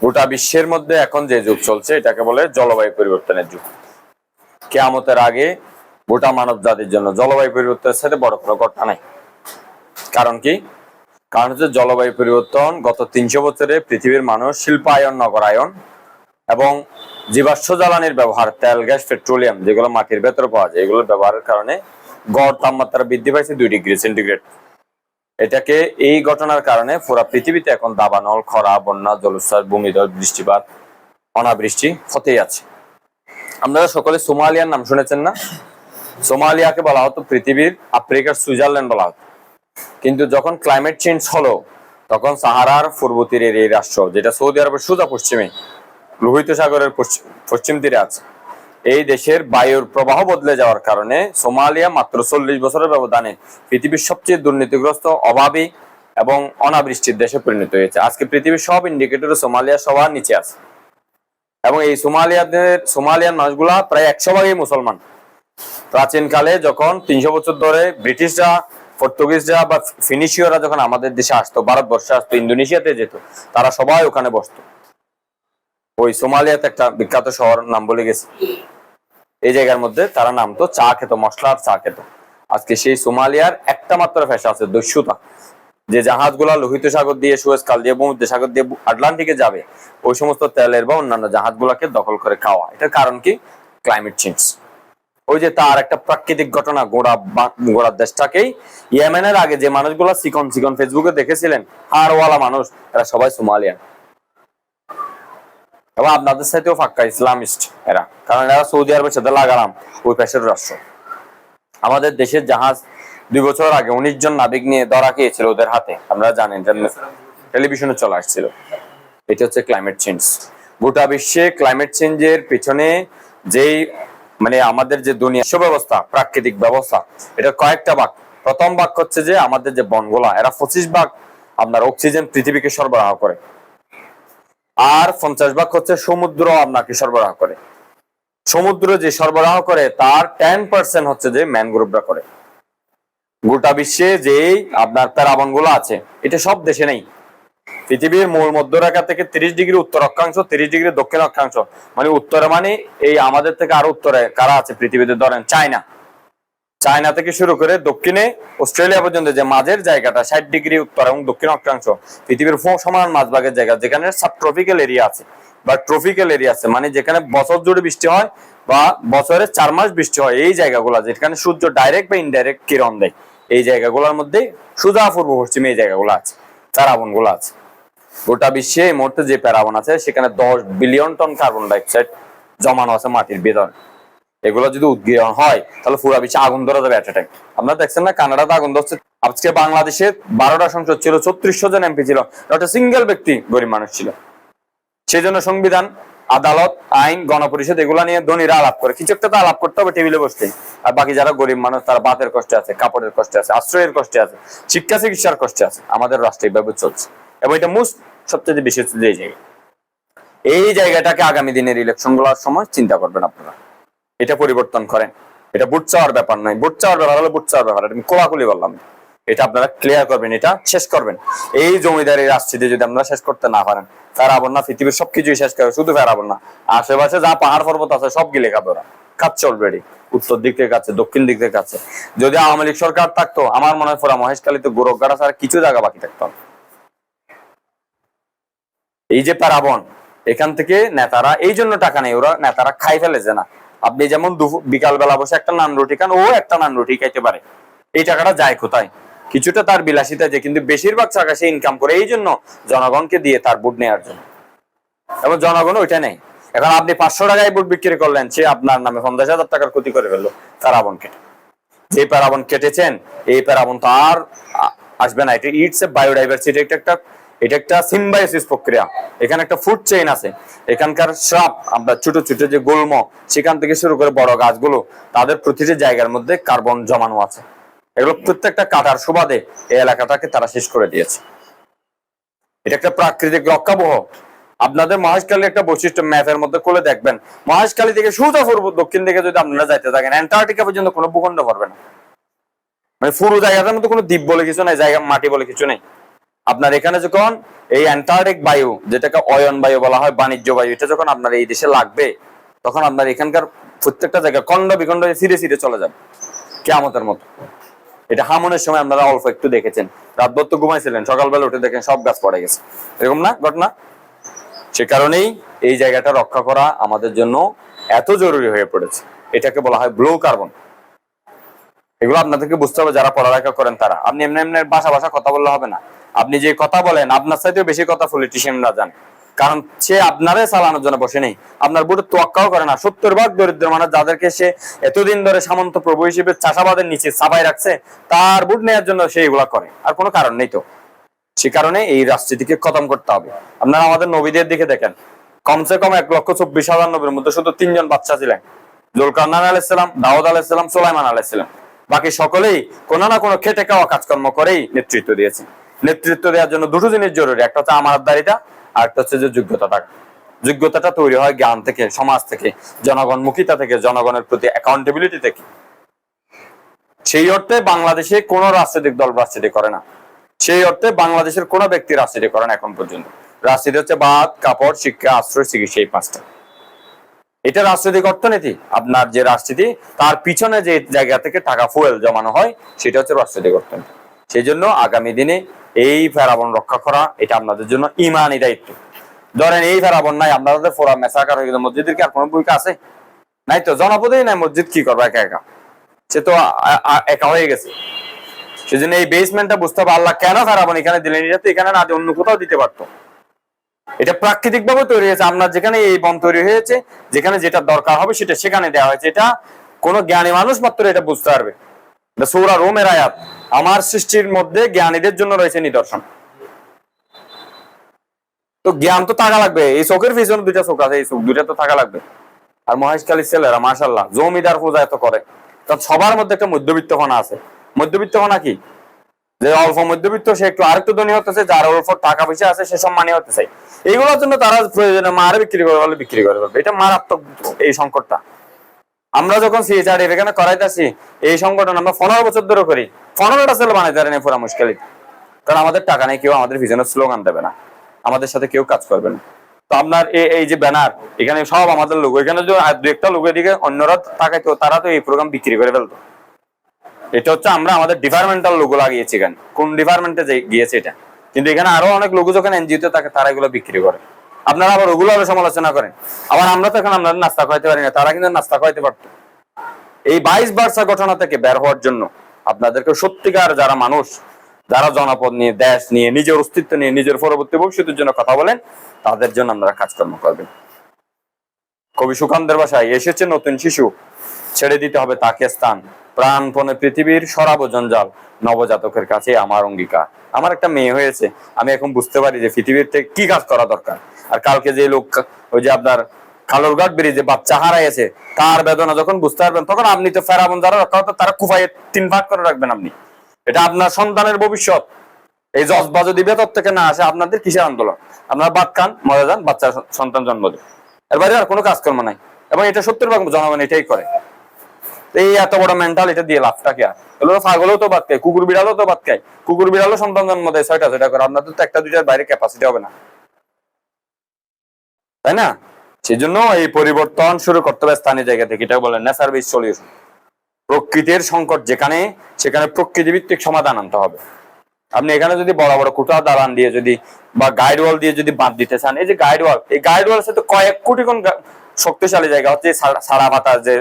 গোটা বিশ্বের মধ্যে এখন যে যুগ চলছে, এটাকে বলে জলবায়ু পরিবর্তনের যুগ। কেয়ামতের আগে গোটা মানব জাতির জন্য জলবায়ু পরিবর্তনের সাথে বড় কোনো ঘটনা নাই। কারণ কি? কারণ হচ্ছে জলবায়ু পরিবর্তন গত তিনশো বছরে পৃথিবীর মানুষ শিল্পায়ন, নগরায়ন এবং জীবাশ্ম জ্বালানির ব্যবহার, তেল, গ্যাস, পেট্রোলিয়াম যেগুলো মাটির ভেতরে পাওয়া যায়, এগুলোর ব্যবহারের কারণে গড় তাপমাত্রা বৃদ্ধি পাইছে দুই ডিগ্রি সেন্টিগ্রেড। এটাকে এই ঘটনার কারণে পুরা পৃথিবীতে এখন দাবানল, খরা, বন্যা, জলোচ্ছ্বাস, ভূমিধস, বৃষ্টিপাত, অনাবৃষ্টি হতেই আছে। আপনারা সকলে সোমালিয়ার নাম শুনেছেন না? সোমালিয়াকে বলা হতো পৃথিবীর, আফ্রিকার সুইজারল্যান্ড বলা হতো। কিন্তু যখন ক্লাইমেট চেঞ্জ হলো, তখন সাহারার পূর্ব তীরের এই রাষ্ট্র, যেটা সৌদি আরবের সোজা পশ্চিমে, লোহিত সাগরের পশ্চিম তীরে আছে এই দেশের বায়ুর প্রবাহ বদলে যাওয়ার কারণে সোমালিয়া মাত্র চল্লিশ বছরের ব্যবধানে পৃথিবীর সবচেয়ে দুর্নীতিগ্রস্ত, অভাবী এবং অনাবৃষ্টির দেশে পরিণত হয়েছে। আজকে পৃথিবীর সব ইন্ডিকেটরে সোমালিয়া সবার নিচে আছে। এবং এই সোমালিয়াদের সোমালিয়ান মানুষগুলা প্রায় একশো ভাগই মুসলমান। প্রাচীনকালে যখন তিনশো বছর ধরে ব্রিটিশরা, পর্তুগিজরা বা ফিনিশীয়রা যখন আমাদের দেশে আসতো, ভারতবর্ষে আসতো, ইন্দোনেশিয়াতে যেত, তারা সবাই ওখানে বসতো। ওই সোমালিয়াতে একটা বিখ্যাত শহর নাম বলে গেছে। এই জায়গার মধ্যে তারা নামতো চা খেত মশলার চা খেত। আজকে সেই সোমালিয়ার একটা মাত্র ফ্যাশন আছে দস্যুতা। যে জাহাজগুলা লোহিত সাগর দিয়ে, সুয়েজ কাল দিয়ে, ভূমধ্য সাগর দিয়ে আটলান্টিকে যাবে, ওই সমস্ত তেলের বা অন্যান্য জাহাজগুলাকে দখল করে খাওয়া। এটার কারণ কি? ক্লাইমেট চেঞ্জ ওই যে তার একটা প্রাকৃতিক ঘটনা, গোড়া বা- গোড়া দেশটাকেই ইয়েমেনের আগে যে মানুষগুলো সিকন সিকন ফেসবুকে দেখেছিলেন হারওয়ালা মানুষ, এরা সবাই সোমালিয়ান। এবং আপনাদের সাথেও ফাক্কা ইসলামিস্ট এরা। কারণ এরা সৌদি আরবের সাথে লাগালাম ওই পেশের রাষ্ট্র। আমাদের দেশের জাহাজ দুই বছর আগে উনিশ জন নাবিক নিয়ে ধরা খেয়েছিল ওদের হাতে। আপনারা জানেন টেলিভিশনে চলে আসছিল। এটা হচ্ছে ক্লাইমেট চেঞ্জ গোটা বিশ্বে ক্লাইমেট চেঞ্জের পিছনে যেই মানে আমাদের যে দুনিয়া ব্যবস্থা প্রাকৃতিক ব্যবস্থা, এটা কয়েকটা ভাগ। প্রথম ভাগ হচ্ছে যে আমাদের যে বনগুলা, এরা পঁচিশ ভাগ আপনার অক্সিজেন পৃথিবীকে সরবরাহ করে। আর পঞ্চাশ ভাগ হচ্ছে সমুদ্র আপনাকে সরবরাহ করে। সমুদ্র যে সরবরাহ করে, তার টেন পার্সেন্ট হচ্ছে যে ম্যানগ্রোভরা করে। গোটা বিশ্বে যে আপনার প্যারাবনগুলো আছে, এটা সব দেশে নেই। পৃথিবীর মূল মধ্যরেখা থেকে তিরিশ ডিগ্রি উত্তর অক্ষাংশ, তিরিশ ডিগ্রি দক্ষিণ অক্ষাংশ মানে উত্তরে মানে এই আমাদের থেকে আরও উত্তরে কারা আছে পৃথিবীতে? ধরেন চায়না। চায়না থেকে শুরু করে দক্ষিণে অস্ট্রেলিয়া পর্যন্ত যে মাঝের জায়গাটা, ষাট ডিগ্রি উত্তর এবং দক্ষিণ অক্ষাংশ, পৃথিবীর সমান মাঝভাগের জায়গা, যেখানে সাব ট্রপিক্যাল এরিয়া আছে। বা ট্রপিক্যাল এরিয়া আছে মানে যেখানে বছর জুড়ে বৃষ্টি হয় বা বছরে চার মাস বৃষ্টি হয়, এই জায়গাগুলো, যেখানে সূর্য ডাইরেক্ট বা ইনডাইরেক্ট কিরণ দেয়। এই জায়গাগুলোর মধ্যে সুজা পূর্ব পশ্চিমে এই জায়গাগুলো আছে প্যারাবনগুলো আছে। গোটা বিশ্বে এই মুহূর্তে যে প্যারাবন আছে, সেখানে দশ বিলিয়ন টন কার্বন ডাইঅক্সাইড জমানো আছে মাটির ভিতরে। এগুলো যদি উদ্গীরণ হয়, তাহলে পুরো বিশ্বে আগুন ধরা যাবে একটা টাইম আপনারা দেখছেন না, কানাডাতে আগুন ধরছে। আজকে বাংলাদেশে বারোটা সংসদ ছিল, ছত্রিশশো জন এমপি ছিল একটা সিঙ্গেল ব্যক্তি গরিব মানুষ ছিল। সেই জন্য সংবিধান, আদালত, আইন, গণপরিষদ এগুলা নিয়ে ধনীরা আলাপ করে। কিছু একটা তো আলাপ করতে হবে, টেবিলে বসতে আর বাকি যারা গরিব মানুষ, তারা বাতের কষ্টে আছে, কাপড়ের কষ্টে আছে, আশ্রয়ের কষ্টে আছে, শিক্ষা, চিকিৎসার কষ্টে আছে। আমাদের রাষ্ট্রে এইভাবে চলছে। এবং এটা মোস্ট সবচেয়ে বেশি হচ্ছে এই জায়গা এই জায়গাটাকে আগামী দিনের ইলেকশনগুলোর সময় চিন্তা করবেন আপনারা। এটা পরিবর্তন করেন। এটা বুট চাওয়ার ব্যাপার নয়। বুট চাওয়ার ব্যাপার হলো বুট চাওয়ার ব্যাপার। আমি কোলাকুলি বললাম। এটা আপনারা ক্লিয়ার করবেন, এটা শেষ করবেন। এই জমিদারি রাজনীতি যদি আপনারা শেষ করতে না পারেন ফেরাবন না, পৃথিবীর সবকিছুই শেষ করে, শুধু ফেরাবন না। আশেপাশে যা পাহাড় পর্বত আছে, সব গিলে খাবে ওরা। খাচ্ছে অলরেডি উত্তর দিক থেকে খাচ্ছে দক্ষিণ দিক থেকে খাচ্ছে যদি আওয়ামী লীগ সরকার থাকতো, আমার মনে হয় পুরা মহেশখালীতে গোরখগাড়া ছাড়া কিছু জায়গা বাকি থাকতো। এই যে প্যারাবন, এখান থেকে নেতারা, এই জন্য টাকা নেই, ওরা নেতারা খাই ফেলেছে না। আপনি যেমন দুপুর বিকাল বেলা বসে একটা নান রুটি খান, ও একটা নান রুটি খাইতে পারে। এই টাকাটা যায় কোথায়? কিছুটা তার বিলাসিতা যে কিন্তু বেশিরভাগ টাকা সে ইনকাম করে, এই জন্য জনগণকে দিয়ে তার বুট নেওয়ার জন্য। এবং জনগণ ওইটা নেই এখন আপনি পাঁচশো টাকায় বুট বিক্রি করলেন, সে আপনার নামে পঞ্চাশ হাজার টাকার ক্ষতি করে ফেলল প্যারাবন কেটে। যে প্যারাবন কেটেছেন, এই প্যারাবন তো আর আসবে না। এটা ইটস এ বায়োডাইভার্সিটি একটা এটা একটা সিম্বায়োসিস প্রক্রিয়া। এখানে একটা ফুড চেইন আছে। এখানকার শ্রাপ আমরা ছোট ছোট যে গুল্ম, সেখান থেকে শুরু করে বড় গাছগুলো, তাদের প্রতিটি জায়গার মধ্যে কার্বন জমানো আছে। এগুলো প্রত্যেকটা কাটার সুবাদে এই এলাকাটাকে তারা শেষ করে দিয়েছে। এটা একটা প্রাকৃতিক রক্ষাবহ। আপনাদের মহেশখালী একটা বৈশিষ্ট্য ম্যাপের মধ্যে খুলে দেখবেন। মহেশখালী থেকে সোজা পূর্ব, দক্ষিণ দিকে যদি আপনারা যাইতে থাকেন, অ্যান্টার্কটিকা পর্যন্ত কোনো ভূখণ্ড পারবে না। মানে পুরো জায়গাটার মধ্যে কোনো দ্বীপ বলে কিছু নাই, জায়গা মাটি বলে কিছু নেই। আপনার এখানে যখন এই অ্যান্টার্কটিক বায়ু, যেটাকে অয়ন বায়ু বলা হয়, বাণিজ্য বায়ু, এটা যখন আপনার এই দেশে লাগবে, তখন আপনার এখানকার প্রত্যেকটা জায়গায় খণ্ড বিখণ্ড ফিরে ফিরে চলে যাবে, কেয়ামতের মতো। এটা হামনের সময় আপনারা অল্প একটু দেখেছেন। রাতভর তো ঘুমাইছিলেন, সকালবেলা উঠে দেখেন সব গাছ পড়ে গেছে। এরকম না ঘটনা? সে কারণেই এই জায়গাটা রক্ষা করা আমাদের জন্য এত জরুরি হয়ে পড়েছে। এটাকে বলা হয় ব্লু কার্বন। এগুলো আপনাদেরকে বুঝতে হবে, যারা পড়ালেখা করেন তারা। আপনি এমনি এমনি ভাষা ভাষা কথা বললে হবে না। আপনি যে কথা বলেন, আপনার চাইতেও বেশি কথা পলিটিশিয়ানরা জানে। কারণ সে আপনারে চালানোর জন্য বসে নেই। আপনার বুটে তোয়াক্কাও করে না। সত্তর ভাগ দরিদ্র মানুষ যাদেরকে সে এতদিন ধরে সামন্ত প্রভু হিসেবে চাষাবাদের নিচে চাপাই রাখছে, তার বুট নেওয়ার জন্য সে এগুলা করে। আর কোনো কারণ নেই তো। সে কারণে এই রাজনীতিকে খতম করতে হবে। আপনারা আমাদের নবীদের দিকে দেখেন। কমসে কম এক লক্ষ চব্বিশ হাজার নবীর মধ্যে শুধু তিনজন বাচ্চা ছিলেন। জুলকান্নান আলাইসালাম দাউদ আলাইসালাম সোলাইমান আলাইসালাম বাকি সকলেই কোনো না কোনো খেটে খাওয়া কাজকর্ম করেই নেতৃত্ব দিয়েছে নেতৃত্ব দেওয়ার জন্য দুটো জিনিস জরুরি, একটা হচ্ছে আমানতদারিতা আর একটা হচ্ছে যে যোগ্যতাটা। যোগ্যতাটা তৈরি হয় জ্ঞান থেকে, সমাজ থেকে, জনগণমুখিতা থেকে, জনগণের প্রতি অ্যাকাউন্টেবিলিটি থেকে। সেই অর্থে বাংলাদেশে কোনো রাজনৈতিক দল রাজনীতি করে না। সেই অর্থে বাংলাদেশের কোনো ব্যক্তি রাজনীতি করে না এখন পর্যন্ত। রাজনীতি হচ্ছে বাদ, কাপড়, শিক্ষা, আশ্রয়, চিকিৎসা, এই পাঁচটা। এটা রাজনৈতিক অর্থনীতি। আপনার যে রাজনীতি, তার পিছনে যে জায়গা থেকে টাকা ফুয়েল জমানো হয়, সেটা হচ্ছে রাজনৈতিক অর্থনীতি। সেই জন্য আগামী দিনে এই ফেরাবন রক্ষা করা, এটা আপনাদের জন্য ইমানই দায়িত্ব। ধরেন এই ফেরাবন নাই, আপনাদের ফোরা মেসাকার হয়ে গেল মসজিদের কি আর কোনো ভূমিকা আছে? নাই তো, জনপদেই নাই, মসজিদ কি করবে একা একা? সে তো একা হয়ে গেছে। সেজন্য এই বেসমেন্টটা বুঝতে হবে, আল্লাহ কেন ফেরাবন এখানে দিলেন? এটা তো এখানে না অন্য কোথাও দিতে পারতো। এটা প্রাকৃতিক ভাবে তৈরি হয়েছে আপনার যেখানে এই বন তৈরি হয়েছে, যেখানে যেটা দরকার হবে সেটা সেখানে দেওয়া হয়েছে। এটা কোন জ্ঞানী মানুষ মাত্র এটা বুঝতে পারবে। সৌরা রোমের আয়াত। আমার সৃষ্টির মধ্যে জ্ঞানীদের জন্য রয়েছে নিদর্শন। তো জ্ঞান তো থাকা লাগবে, এই চোখের পিছনে দুইটা চোখ আছে, এই চোখ দুইটা তো থাকা লাগবে। আর মহেশখালীর ছেলেরা মাশাল্লাহ জমিদার পূজা এত করে। কারণ সবার মধ্যে একটা মধ্যবিত্ত মধ্যবিত্তপনা আছে। মধ্যবিত্ত মধ্যবিত্তপনা কি? যে অল্প মধ্যবিত্ত, সে একটু আরেকটু ধনী হতেছে যার অল্প টাকা পয়সা আছে, সে সম্মানী হতে চাই এইগুলোর জন্য তারা প্রয়োজনে মারে বিক্রি করে, বলে বিক্রি করে। এটা মারাত্মক এই সংকটটা। আমরা যখন সিএচআর এখানে করাইতেছি, এই সংগঠন আমরা পনেরো বছর ধরে করি। পনেরোটা ছেলে বানাইতে পারেনি, পুরা মুশকিল কারণ আমাদের টাকা নেই, কেউ আমাদের পিছনে স্লোগান দেবে না। আমাদের সাথে কেউ কাজ করবে না। তো আপনার এই যে ব্যানার এখানে সব আমাদের লোক এখানে যে দু একটা লোকের দিকে অন্যরা তাকাইতো, তারা তো এই প্রোগ্রাম বিক্রি করে ফেলতো। এটা হচ্ছে আমরা আমাদের ডিপার্টমেন্টাল লোগো লাগিয়েছি এখানে। কোন ডিপার্টমেন্টে গিয়েছে এটা। কিন্তু এখানে আরও অনেক লোক যখন এনজিওতে থাকে, তারা এগুলো বিক্রি করে। আপনারা আবার ওগুলো সমালোচনা করেন। আবার আমরা তো এখন আমরা নাস্তা খাইতে পারি না, তারা কিন্তু নাস্তা খাইতে পারতো। এই বাইশ বার্ষা ঘটনা থেকে বের হওয়ার জন্য আপনাদেরকে সত্যিকার যারা মানুষ, যারা জনপদ নিয়ে, দেশ নিয়ে, নিজের অস্তিত্ব নিয়ে, নিজের পরবর্তী ভবিষ্যতের জন্য কথা বলেন, তাদের জন্য আপনারা কাজকর্ম করবেন। কবি সুকান্তের বাসায় এসেছে নতুন শিশু, ছেড়ে দিতে হবে তাকে স্থান। প্রাণপণে পৃথিবীর সরাব জঞ্জাল, নবজাতকের কাছে আমার অঙ্গীকার। আমার একটা মেয়ে হয়েছে, আমি এখন বুঝতে পারি যে পৃথিবীর থেকে কি কাজ করা দরকার। আর কালকে যে লোক, ওই যে আপনার কালোরঘাট ব্রিজে বাচ্চা হারাইছে তার বেদনা যখন বুঝতে পারবেন, তখন আপনি তো ফেরাবন যারা করতে তারা কুফাইয়ে তিন ভাগ করে রাখবেন আপনি। এটা আপনার সন্তানের ভবিষ্যৎ। এই জজবা যদি বেতর থেকে না আসে, আপনাদের কিসের আন্দোলন? আপনারা বাদ খান মজা যান, বাচ্চা সন্তান জন্ম দেন। এর বাইরে আর কোনো কাজকর্ম নাই। এবং এটা সত্তর ভাগ জনগণ এটাই করে। এই এত বড় মেন্টাল এটা দিয়ে লাভটা কি আর? ছাগলও তো বাদ খায়, কুকুর বিড়ালও তো বাদ খায়। কুকুর বিড়ালও সন্তান জন্ম দেয়, ছয়টা ছয়টা করে। আপনাদের তো একটা দুইটার বাইরে ক্যাপাসিটি হবে না। তাই না? সেজন্য এই পরিবর্তন শুরু করতে হবে স্থানীয় জায়গা থেকে। এটা বলে ন্যাচার বেস সলিউশন। প্রকৃতির সংকট যেখানে, সেখানে প্রকৃতি ভিত্তিক সমাধান আনতে হবে। আপনি এখানে যদি বড় বড় কুটা দালান দিয়ে যদি বা গাইড ওয়াল দিয়ে যদি বাঁধ দিতে চান, এই যে গাইড ওয়াল এই গাইড ওয়াল সাথে কয়েক কোটি কোন শক্তিশালী জায়গা। হচ্ছে সারা পাতা যে